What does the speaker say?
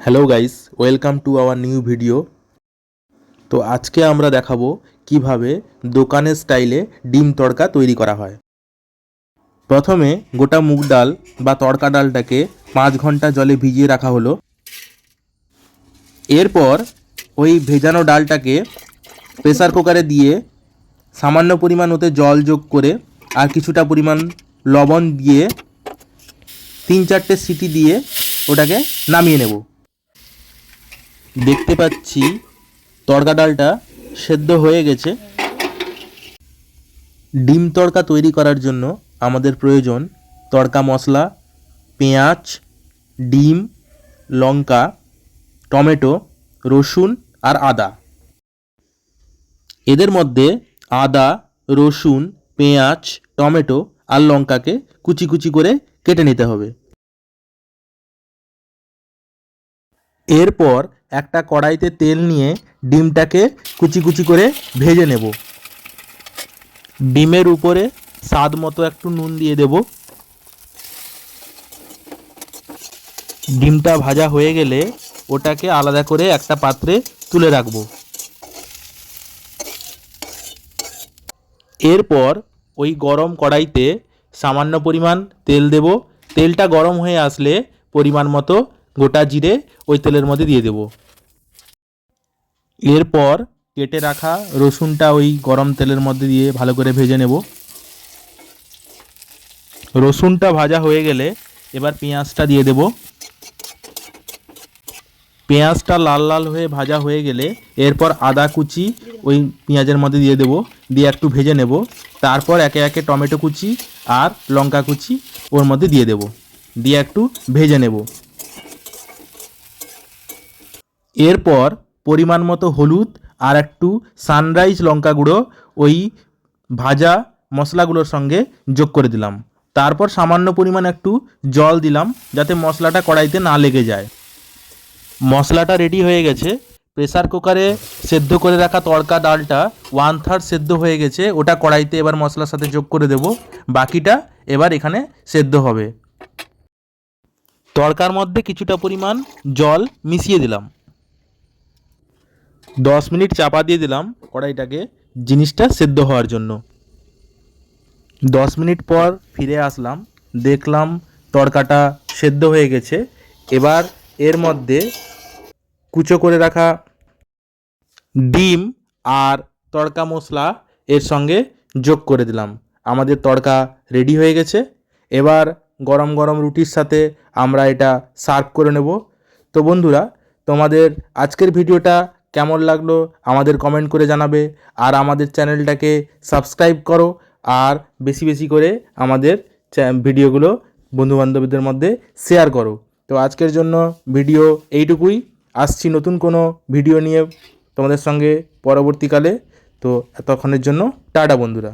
Hello guys welcome to our new video তো আজকে আমরা দেখাবো কীভাবে দোকানের স্টাইলে ডিম তড়কা তৈরি করা হয়। প্রথমে গোটা মুগ ডাল বা তড়কা ডালটাকে পাঁচ ঘণ্টা জলে ভিজিয়ে রাখা হলো। এরপর ওই ভেজানো ডালটাকে প্রেসার কুকারে দিয়ে সামান্য পরিমাণ ওতে জল যোগ করে আর কিছুটা পরিমাণ লবণ দিয়ে তিন চারটে সিটি দিয়ে ওটাকে নামিয়ে নেব। দেখতে পাচ্ছি তড়কা ডালটা সেদ্ধ হয়ে গেছে। ডিম তড়কা তৈরি করার জন্য আমাদের প্রয়োজন তড়কা মশলা, পেঁয়াজ, ডিম, লঙ্কা, টমেটো, রসুন আর আদা। এদের মধ্যে আদা, রসুন, পেঁয়াজ, টমেটো আর লঙ্কাকে কুচি কুচি করে কেটে নিতে হবে। এরপর একটা কড়াইতে তেল নিয়ে ডিমটাকে কুচি কুচি করে ভেজে নেব। ডিমের উপরে স্বাদ মতো একটু নুন দিয়ে দেব। ডিমটা ভাজা হয়ে গেলে ওটাকে আলাদা করে একটা পাত্রে তুলে রাখব। এরপর ওই গরম কড়াইতে সামান্য পরিমাণ তেল দেব। তেলটা গরম হয়ে আসলে পরিমাণ মতো গোটা জিরে ওই তেলের মধ্যে দিয়ে দেব। এরপর কেটে রাখা রসুনটা ওই গরম তেলের মধ্যে দিয়ে ভালো করে ভেজে নেব। রসুনটা ভাজা হয়ে গেলে এবার পেঁয়াজটা দিয়ে দেব। পেঁয়াজটা লাল লাল হয়ে ভাজা হয়ে গেলে এরপর আদা কুচি ওই পেঁয়াজের মধ্যে দিয়ে দেব। দিয়ে একটু ভেজে নেব। তারপর একে একে টমেটো কুচি আর লঙ্কা কুচি ওর মধ্যে দিয়ে দেব। দিয়ে একটু ভেজে নেব। এরপর পরিমাণ মতো হলুদ আর একটু সানরাইজ লঙ্কা গুঁড়ো ওই ভাজা মশলাগুলোর সঙ্গে যোগ করে দিলাম। তারপর সামান্য পরিমাণ একটু জল দিলাম যাতে মশলাটা কড়াইতে না লেগে যায়। মশলাটা রেডি হয়ে গেছে। প্রেসার কুকারে সেদ্ধ করে রাখা তড়কা ডালটা ওয়ান থার্ড সেদ্ধ হয়ে গেছে। ওটা কড়াইতে এবার মশলার সাথে যোগ করে দেব। বাকিটা এবার এখানে সেদ্ধ হবে। তড়কার মধ্যে কিছুটা পরিমাণ জল মিশিয়ে দিলাম। দশ মিনিট চাপা দিয়ে দিলাম কড়াইটাকে জিনিসটা সেদ্ধ হওয়ার জন্য। দশ মিনিট পর ফিরে আসলাম, দেখলাম তড়কাটা সেদ্ধ হয়ে গেছে। এবার এর মধ্যে কুচো করে রাখা ডিম আর তড়কা মশলা এর সঙ্গে যোগ করে দিলাম। আমাদের তড়কা রেডি হয়ে গেছে। এবার গরম গরম রুটির সাথে আমরা এটা সার্ভ করে নেব। তো বন্ধুরা, তোমাদের আজকের ভিডিওটা কেমন লাগল আমাদের কমেন্ট করে জানাবে। আর আমাদের চ্যানেলটাকে সাবস্ক্রাইব করো আর বেশি বেশি করে আমাদের ভিডিওগুলো বন্ধুবান্ধবীদের মধ্যে শেয়ার করো। তো আজকের জন্য ভিডিও এইটুকুই। আসছি নতুন কোনো ভিডিও নিয়ে তোমাদের সঙ্গে পরবর্তীকালে। তো এতক্ষণের জন্য টাটা বন্ধুরা।